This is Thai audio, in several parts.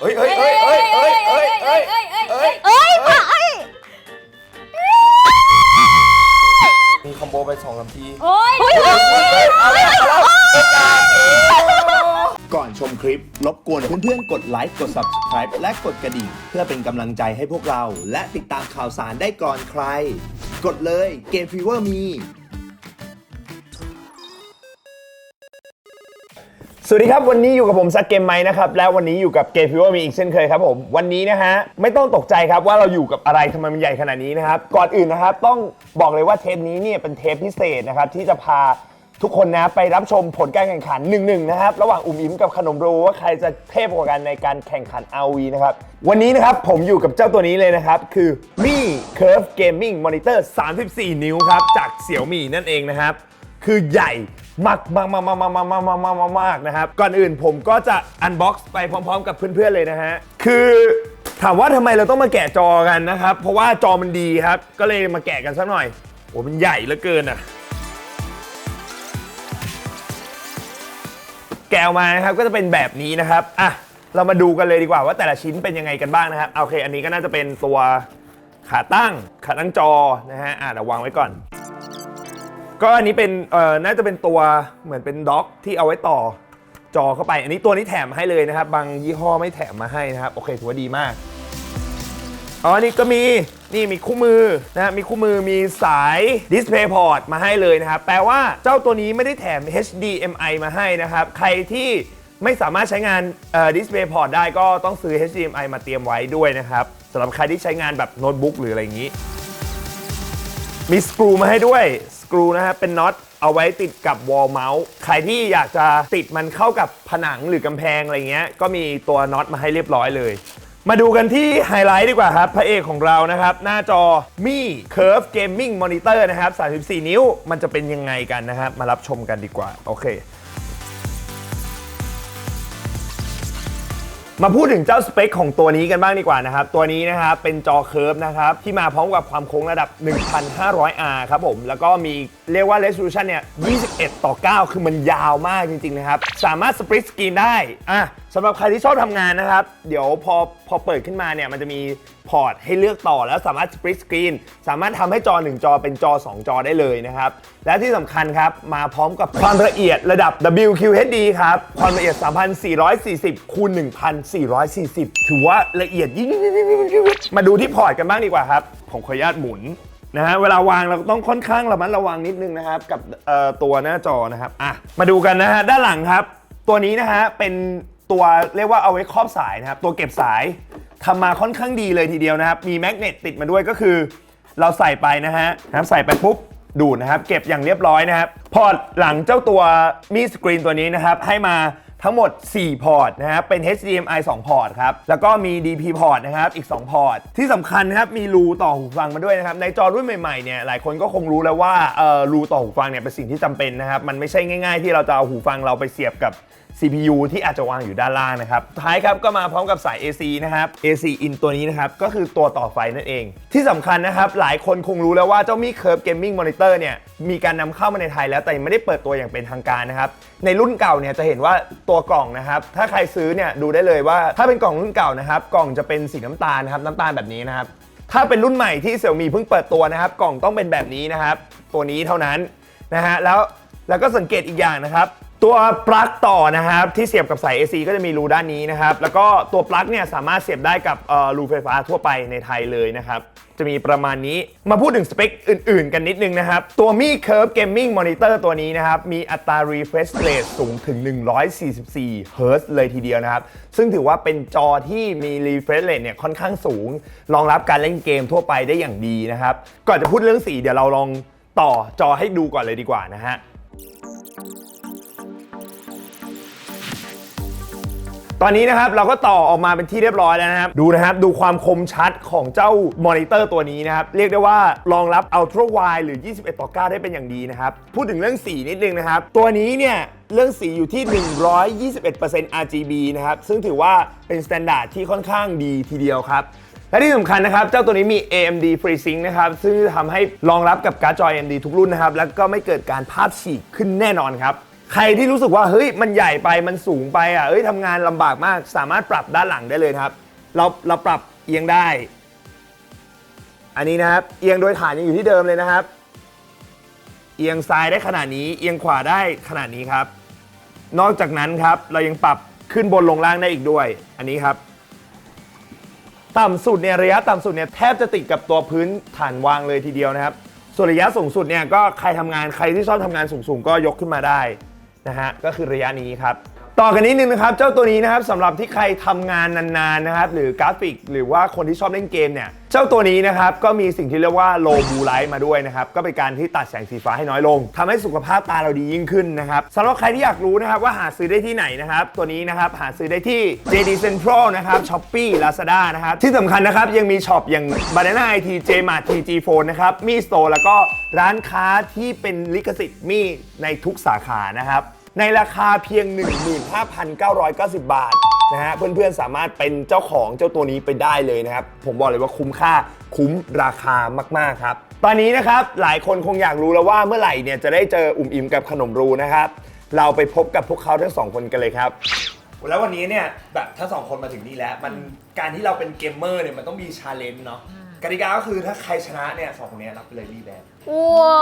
เฮ้ยเฮ้ยเฮ้ยเฮ้ยเฮ้ยเฮ้ยเฮ้ยเฮ้ยเอ้ยเฮ้ยเอ้ยป่ะเอ้ยมีคอมโบไปสองสามทีโอ้ยเฮ้ยเฮ้ยก่อนชมคลิป รบกวนเพื่อนๆ กดไลค์ กด Subscribe และกดกระดิ่ง เพื่อเป็นกำลังใจให้พวกเรา และติดตามข่าวสารได้ก่อนใคร กดเลยเกมฟีเวอร์มี สวัสดีครับวันนี้อยู่กับผมซักเกมไมนะครับแล้ววันนี้อยู่กับเกมฟิวมีอีกเช่นเคยครับผมวันนี้นะฮะไม่ต้องตกใจครับว่าเราอยู่กับอะไรทำไมมันใหญ่ขนาดนี้นะครับก่อนอื่นนะครับต้องบอกเลยว่าเทปนี้เนี่ยเป็นเทปพิเศษนะครับที่จะพาทุกคนนะไปรับชมผลการแข่งขัน1นหนึ่งนะครับระหว่างอุ๋มอิ๋มกับขนมโรว่าใครจะเทพกว่ากันในการแข่งขัน RV นะครับวันนี้นะครับผมอยู่กับเจ้าตัวนี้เลยนะครับคือ Mi Curve Gaming Monitor 34 นิ้วครับจากเสี่ยวมี่นั่นเองนะครับคือใหญ่ มากมากมากมากมากมากมากมากมากมากมากนะครับ ก่อนอื่นผมก็จะอันบ็อกซ์ไปพร้อม ๆ กับเพื่อนๆเลยนะฮะ คือถามว่าทำไมเราต้องมาแกะจอกันนะครับ เพราะว่าจอมันดีครับ ก็เลยมาแกะกันสักหน่อย โอ้มันใหญ่เหลือเกินอะ แกะออกมานะครับก็จะเป็นแบบนี้นะครับ อะ เรามาดูกันเลยดีกว่าว่าแต่ละชิ้นเป็นยังไงกันบ้างนะครับ โอเค อันนี้ก็น่าจะเป็นตัวขาตั้ง ขาตั้งจอนะฮะ อะเดี๋ยววางไว้ก่อน ก็อันนี้เป็นเอ่อน่าจะเป็นตัวเหมือนเป็นด็อกที่เอาไว้ต่อจอเข้าไป อันนี้ตัวนี้แถมให้เลยนะครับ บางยี่ห้อไม่แถมมาให้นะครับ โอเคถือว่าดีมาก อ๋อ นี่ก็มี นี่มีคู่มือนะ มีคู่มือ มีสาย DisplayPort มาให้เลยนะครับ แปลว่าเจ้าตัวนี้ไม่ได้แถม HDMI มาให้นะครับ ใครที่ไม่สามารถใช้งานเอ่อ DisplayPort ได้ก็ต้องซื้อ HDMI มาเตรียมไว้ด้วยนะครับสำหรับใครที่ใช้งานแบบโน้ตบุ๊กหรืออะไรอย่างนี้ มีสกรูมาให้ด้วย กรูนะครับเป็นน็อตเอาไว้ติดกับวอลเมาส์ใครที่อยากจะติดมันเข้ากับผนังหรือกำแพงอะไรเงี้ยก็มีตัวน็อตมาให้เรียบร้อยเลย มาดูกันที่ไฮไลท์ดีกว่าครับ พระเอกของเรานะครับ หน้าจอมี Curve Gaming Monitor นะครับ 34 นิ้วมันจะเป็นยังไงกันนะครับ มารับชมกันดีกว่า โอเค มาพูดถึงเจ้าสเปคของตัวนี้กันบ้างดีกว่านะครับ ตัวนี้นะครับเป็นจอเคิร์ฟนะครับที่มาพร้อมกับความโค้งระดับ 1,500R ครับผมแล้วก็มีเรียกว่า resolution เนี่ย 21 ต่อ 9 คือมันยาวมากจริงๆนะครับ สามารถสปริตสกรีนได้อะ สำหรับใครที่ชอบทำงานนะครับ เดี๋ยวพอพอเปิดขึ้นมาเนี่ยมันจะมีพอร์ตให้เลือกต่อแล้วสามารถสปริตสกรีนสามารถทำให้จอ 1 จอเป็นจอ 2 จอได้เลยนะครับ และที่สำคัญครับ มาพร้อมกับความละเอียดระดับ WQHD ครับ ความละเอียด 3,440คูณ1,440 ถือว่าละเอียดยิ่งมาดูที่พอร์ตกันบ้างดีกว่าครับผมขออนุญาตหมุนนะฮะเวลาวางเราต้องค่อนข้างระมัดระวังนิดนึงนะครับกับตัวหน้าจอนะครับอะมาดูกันนะฮะด้านหลังครับ ตัวนี้นะฮะเป็น ตัวเรียกว่าเอาไว้ครอบสายนะครับ ตัวเก็บสายทำมาค่อนข้างดีเลยทีเดียวนะครับ มีแมกเนตติดมาด้วยก็คือ เราใส่ไปนะฮะนะครับใส่ไปปุ๊บดูดนะครับ เก็บอย่างเรียบร้อยนะครับ พอร์ตหลังเจ้าตัวมีสกรีนตัวนี้นะครับ ให้มาทั้งหมด 4 พอร์ตนะครับ เป็น HDMI 2 พอร์ตครับ แล้วก็มี DP พอร์ตนะครับ อีก 2 พอร์ต ที่สำคัญนะครับ มีรูต่อหูฟังมาด้วยนะครับ ในจอรุ่นใหม่ๆ เนี่ย หลายคนก็คงรู้แล้วว่า เอ่อ รูต่อหูฟังเนี่ย เป็นสิ่งที่จำเป็นนะครับ มันไม่ใช่ง่ายๆ ที่เราจะเอาหูฟังเราไปเสียบกับ CPU ที่อาจจะวางอยู่ด้านล่างนะครับท้ายครับก็มาพร้อมกับสาย AC นะครับ AC in ตัวนี้นะครับ ก็คือตัวต่อไฟนั่นเอง ที่สำคัญนะครับ หลายคนคงรู้แล้วว่าเจ้ามี Curve Gaming Monitor เนี่ย มีการนำเข้ามาในไทยแล้วแต่ยังไม่ได้เปิดตัวอย่างเป็นทางการนะครับ ในรุ่นเก่าเนี่ยจะเห็นว่าตัวกล่องนะครับ ถ้าใครซื้อเนี่ยดูได้เลยว่าถ้าเป็นกล่องรุ่นเก่านะครับ กล่องจะเป็นสีน้ำตาลนะครับน้ำตาลแบบนี้นะครับถ้าเป็นรุ่นใหม่ที่เสี่ยมีเพิ่งเปิดตัวนะครับ กล่องต้องเป็นแบบนี้นะครับ ตัวนี้เท่านั้นนะฮะแล้วแล้วก็สังเกตอีกอย่างนะครับ ตัวปลั๊กต่อนะครับที่เสียบกับสาย AC ก็จะมีรูด้านนี้นะครับ แล้วก็ตัวปลั๊กเนี่ยสามารถเสียบได้กับรูไฟฟ้าทั่วไปในไทยเลยนะครับ จะมีประมาณนี้มาพูดถึงสเปคอื่นๆ กันนิดนึงนะครับ ตัว Mi Curve Gaming Monitor ตัวนี้นะครับ มีอัตรา refresh rate สูงถึง 144 Hz เลยทีเดียวนะครับ ซึ่งถือว่าเป็นจอที่มี refresh rate เนี่ยค่อนข้างสูง รองรับการเล่นเกมทั่วไปได้อย่างดีนะครับก่อนจะพูดเรื่องสีเดี๋ยวเราลองต่อจอให้ดูก่อนเลยดีกว่านะฮะ ตอนนี้นะครับเราก็ต่อออกมาเป็นที่เรียบร้อยแล้วนะครับดูนะครับดูความคมชัดของเจ้ามอนิเตอร์ตัวนี้นะครับเรียกได้ว่ารองรับ Ultra Wide หรือ 21 ต่อ 9 ได้เป็นอย่างดีนะครับพูดถึงเรื่องสีนิดนึงนะครับตัวนี้เนี่ยเรื่องสีอยู่ที่ 121% RGB นะครับซึ่งถือว่าเป็นสแตนดาร์ดที่ค่อนข้างดีทีเดียวครับและที่สำคัญนะครับ เจ้าตัวนี้มี AMD FreeSync นะครับ ซึ่งจะทำให้รองรับกับการ์ดจอ AMD ทุกรุ่นนะครับ แล้วก็ไม่เกิดการภาพฉีกขึ้นแน่นอนครับ ใครที่รู้สึกว่าเฮ้ยมันใหญ่ไปมันสูงไปอะเฮ้ยทำงานลำบากมาก สามารถปรับด้านหลังได้เลยนะครับ เราเราปรับเอียงได้ อันนี้นะครับ เอียงโดยฐานยังอยู่ที่เดิมเลยนะครับ เอียงซ้ายได้ขนาดนี้ เอียงขวาได้ขนาดนี้ครับ นอกจากนั้นครับ เรายังปรับขึ้นบนลงล่างได้อีกด้วย อันนี้ครับ ต่ำสุดเนี่ยระยะต่ำสุดเนี่ยแทบจะติดกับตัวพื้นฐานวางเลยทีเดียวนะครับ ส่วนระยะสูงสุดเนี่ยก็ใครทำงานใครที่ชอบทำงานสูงๆก็ยกขึ้นมาได้ นะฮะก็คือระยะนี้ครับ ต่อกันนิดนึงนะครับ เจ้าตัวนี้นะครับสำหรับที่ใครทำงานนานๆนะครับหรือกราฟิก หรือว่าคนที่ชอบเล่นเกมเนี่ยเจ้าตัวนี้นะครับก็มีสิ่งที่เรียกว่า low blue light มาด้วยนะครับก็เป็นการที่ตัดแสงสีฟ้าให้น้อยลงทำให้สุขภาพตาเราดียิ่งขึ้นนะครับสำหรับใครที่อยากรู้นะครับว่าหาซื้อได้ที่ไหนนะครับตัวนี้นะครับหาซื้อได้ที่ JD Central นะครับ Shopee Lazada นะครับที่สำคัญนะครับยังมีช็อปอย่าง Banana IT Jmart TG Phone นะครับมีสโตร์แล้วก็ร้านค้าที่เป็นลิขสิทธิ์มีในทุกสาขานะครับ ในราคาเพียง 15,990 บาทนะฮะเพื่อนๆสามารถเป็นเจ้าของเจ้าตัวนี้ไปได้เลยนะครับ ผมบอกเลยว่าคุ้มค่าคุ้มราคามากๆครับ ตอนนี้นะครับหลายคนคงอยากรู้แล้วว่าเมื่อไหร่เนี่ยจะได้เจออุ่มอิ่มกับขนมรูนะครับ เราไปพบกับพวกเขาทั้งสองคนกันเลยครับแล้ววันนี้เนี่ยแบบถ้าสองคนมาถึงนี่แล้ว มันการที่เราเป็นเกมเมอร์เนี่ยมันต้องมีชาเลนจ์เนาะ กติกาก็คือถ้าใครชนะเนี่ยสองคนเนี้รับไปเลยรีแบน ว้า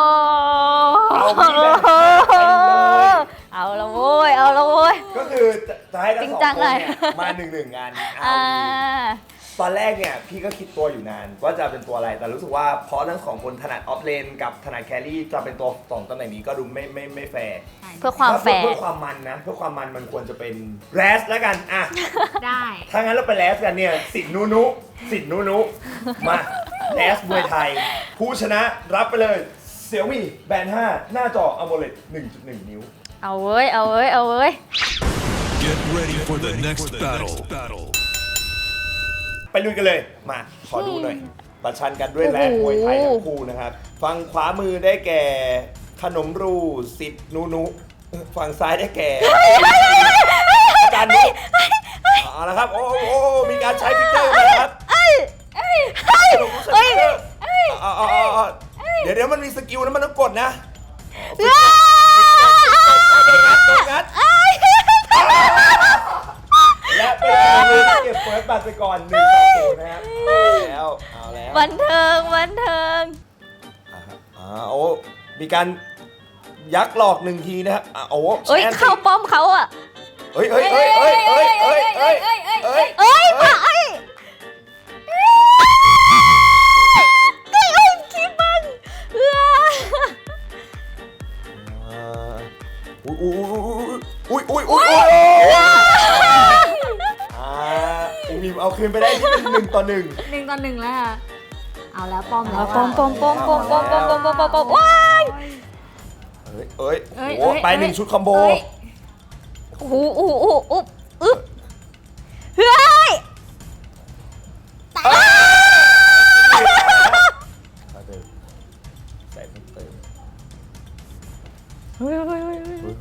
วเอาพี่แบงค์ไปเลย เอาละโว้ย เอาละโว้ย ก็คือจะจะให้ทั้งสองจริงคจันงเลยเนี่ยมาหนึ่งหนึ่งงานอ่า ตอนแรกเนี่ยพี่ก็คิดตัวอยู่นานว่าจะเป็นตัวอะไร แต่รู้สึกว่าเพราะทั้งสองคนถนัดออฟเลนกับถนัดแครี่จะเป็นตัวสองตำแหน่งนี้ก็ดูไม่ไม่ไม่แฟร์เพื่อความแฟร์เพื่อความมันนะเพื่อความมันมันควรจะเป็นแรสแล้วกันอะได้ ถ้างั้นเราไปแรสกันเนี่ยสิทธิ์นุนุสิทธิ์นุนุมาแรสมวยไทย ผู้ชนะรับไปเลยเสี่ยวมี่แบน5หน้าจอ AMOLED 1.1 นิ้ว เอาเว้ย เอาเว้ย เอาเว้ย Get ready for the next battle. ไปลุยกันเลย มาขอดูหน่อยประชันกันด้วยแรงมวยไทยทั้งคู่นะครับ ฝั่งขวามือได้แก่ขนมรูสิทธิ์นุนุฝั่งซ้ายได้แก่อาจารย์นุเอาละครับ โอ้โหโอ้โหมีการใช้ฟิกเกอร์มาแล้วครับเอ้ยเอ้ยเอ้ยเอ้ยเอาเอาเอาเอาเดี๋ยวเดี๋ยวมันมีสกิลนะมันต้องกดนะ โอ้มีการยักหลอกหนึ่งทีนะครับอ่าโอ้เอ้ยแอนเข้าป้อมเขาอะเอ้ยเอ้ยเอ้ยเอ้ยเอ้ยเอ้ยเอ้ยเอ้ยเอ้ยเอ้ยปะเอ้ยเอ้ยเอ้ยเอ้ยขี้บังเอ้ยอ่าอุ้ยอุ้ยอุ้ยอุ้ยอุ้ยอุ้ยอ่าอุ้ยมีเอาคืนไปได้ที่เป็นหนึ่งต่อหนึ่งหนึ่งต่อหนึ่งแล้วค่ะ เอาแล้วป้อมแล้วป้อมป้อมป้อมป้อมป้อมป้อมป้อมป้อมป้อมป้อมว้ายเอ้ยเอ้ยเอ้ยโอ้เอ้ยไปหนึ่งชุดคอมโบเอ้ยโอ้โหโอ้โหโอ้โหอึ๊บอึ๊บเฮ้ยเอาเดินใส่เพิ่มเติมเฮ้ยเฮ้ยเฮ้ยเฮ้ย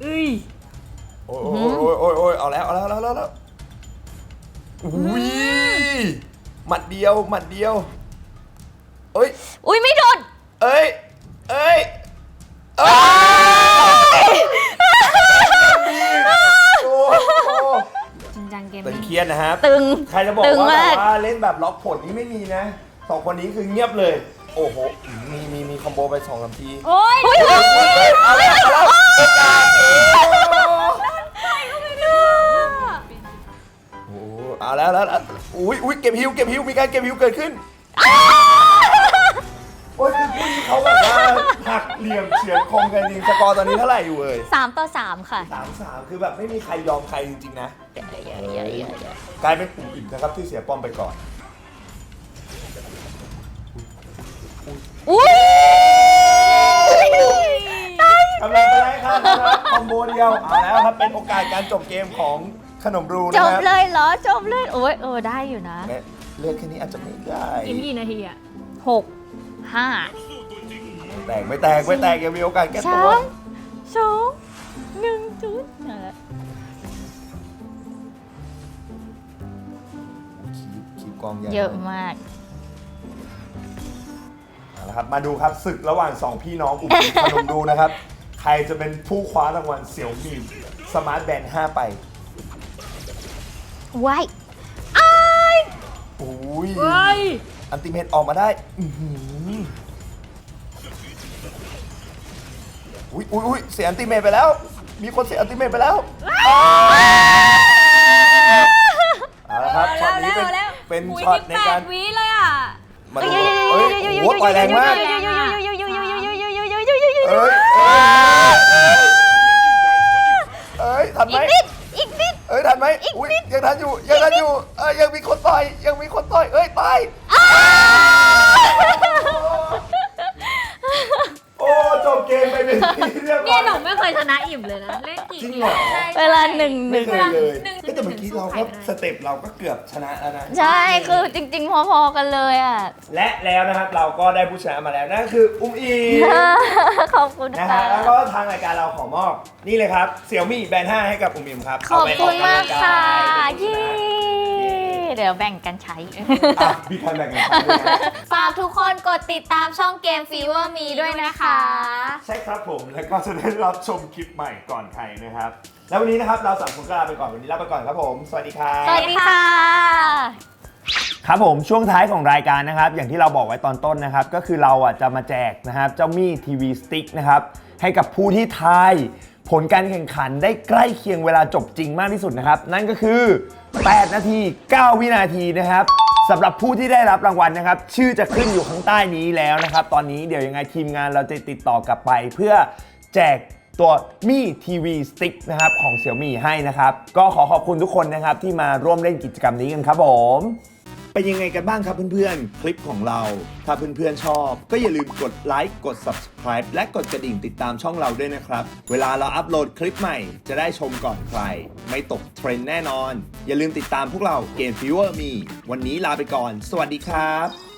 เฮ้ย อุ้ยหมัดเดียวหมัดเดียวเอ้ย อุ้ยไม่โดน เอ้ย เอ้ยเอ้ยโอ้โหจริงจังเกมตึงมิ่งเครียดนะครับ ตึง ใครจะบอกตึงว่าแบมากบว่าเล่นแบบล็อกผลนี่ไม่มีนะสองคนนี้คือเงียบเลย โอ้โห มีมีมีคอมโบไปสองสามทีโอ้ยเฮ้ยเฮ้ยเฮ้ยเอาแล้วเอา เอาแล้วแล้วแล้วอุ้ยอุ้ยเก็บฮิวเก็บฮิวมีการเก็บฮิวเกิดขึ้นโอ้ยคือเขาแบบว่าหักเหลี่ยมเฉือนคมกันจริงสกอร์ตอนนี้เท่าไหร่อยู่เอ่ยสามต่อสามค่ะสามสามคือแบบไม่มีใครยอมใครจริงๆนะเยอะเยอะเยอะเยอะเยอะกลายเป็นปุ่มอิ่มนะครับที่เสียป้อมไปก่อนอุ้ยกำลังไปได้ครับนะครับคอมโบเดียวเอาแล้วครับเป็นโอกาสการจบเกมของ ขนมรูจนะบครับเลยเหรอจบเลยโอ้ยเออได้อยู่นะและเลือกแค่นี้อาจจะไม่ได้กินกี่นาทีอะหกห้าแตกไม่แตกไม่แตกยังมีโอกาสแก้สาตัวมสองหนึ่งจุดนั่นแหละคีบคีบกองใหญ่เยอะมาก เอานะครับ มาดูครับศึกระหว่างสองพี่น้องอุปพนมดูนะครับ ใครจะเป็นผู้คว้ารางวัลเสี่ยวมีสมาร์ทแบนด์5ไป ไว้อุ้ยเฮ้ยอันติเมตออกมาได้อื้อหืออุ้ยอุ้ยอุ้ยเสียอันติเมตไปแล้ว มีคนเสียอันติเมตไปแล้วเอาละครับช็อตนี้เป็นเป็นช็อตในการวิเลยอะ มาดูเอ้ยโอ้โหต่อยแรงมากเอ้ยเอ้ยทันไหมอีกนิดอีกนิดเอ้ ยทันไหมอุ้ยยังทันอยู่ยังทันอยู่เอ้ยยังมีคนต่อยยังมีคนต่อยเอ้ยตายโอ้จบเกมไปเป็นที่เรียบร้เนี่อยยหนูไม่เคยชนะอิ่มเลยนะ เล่นกี่จริงเกเหรอมได้เวลาหนึ่งหไม่นึ่งเคยเลย หนึ่งเฮ้ย แต่เมื่อกี้เราก็สเต็ปเราก็เกือบชนะแล้วนะ ใช่คือจริง ๆ พอๆกันเลยอะ และแล้วนะครับเราก็ได้ผู้ชนะมาแล้วนั่นก็คืออุ้มอีขอบคุณนะค่ะ ฮะแล้วก็ทางรายการเราขอมอบนี่เลยครับเสี่ยมี่แบน5ให้กับอุ้มอิมครับขอบคุณมากค่ะเย้ยี่ เดี๋ยวแบ่งกันใช้ อะมีใครแบ่งกันไหมด้วยนะฝากทุกคนกดติดตามช่องเกมฟีเวอร์มีด้วยนะคะ ใช่ครับผมแล้วก็จะได้รับชมคลิปใหม่ก่อนใครนะครับ แล้ววันนี้นะครับเราสามคนก็ลาไปก่อนวันนี้ลาไปก่อนครับผม สวัสดีครับ สวัสดีค่ะ ครับผมช่วงท้ายของรายการนะครับ อย่างที่เราบอกไว้ตอนต้นนะครับ ก็คือเราอะจะมาแจกนะครับ เจ้ามี่ทีวีสติ๊กนะครับ ให้กับผู้ที่ทาย ผลการแข่งขันได้ใกล้เคียงเวลาจบจริงมากที่สุดนะครับ นั่นก็คือ 8 นาที 9 วินาทีนะครับสำหรับผู้ที่ได้รับรางวัลนะครับ ชื่อจะขึ้นอยู่ข้างใต้นี้แล้วนะครับ ตอนนี้เดี๋ยวยังไงทีมงานเราจะติดต่อกลับไปเพื่อแจกตัวมี่ทีวีสติ๊กนะครับของเสี่ยมี่ให้นะครับ ก็ขอขอบคุณทุกคนนะครับที่มาร่วมเล่นกิจกรรมนี้กันครับผม เป็นยังไงกันบ้างครับเพื่อนๆ คลิปของเรา ถ้าเพื่อนๆชอบ ก็อย่าลืมกดไลค์กด subscribe และกดกระดิ่งติดตามช่องเราด้วยนะครับ เวลาเราอัปโหลดคลิปใหม่จะได้ชมก่อนใคร ไม่ตกเทรนด์แน่นอน อย่าลืมติดตามพวกเราเกมฟิวเวอร์มี วันนี้ลาไปก่อน สวัสดีครับ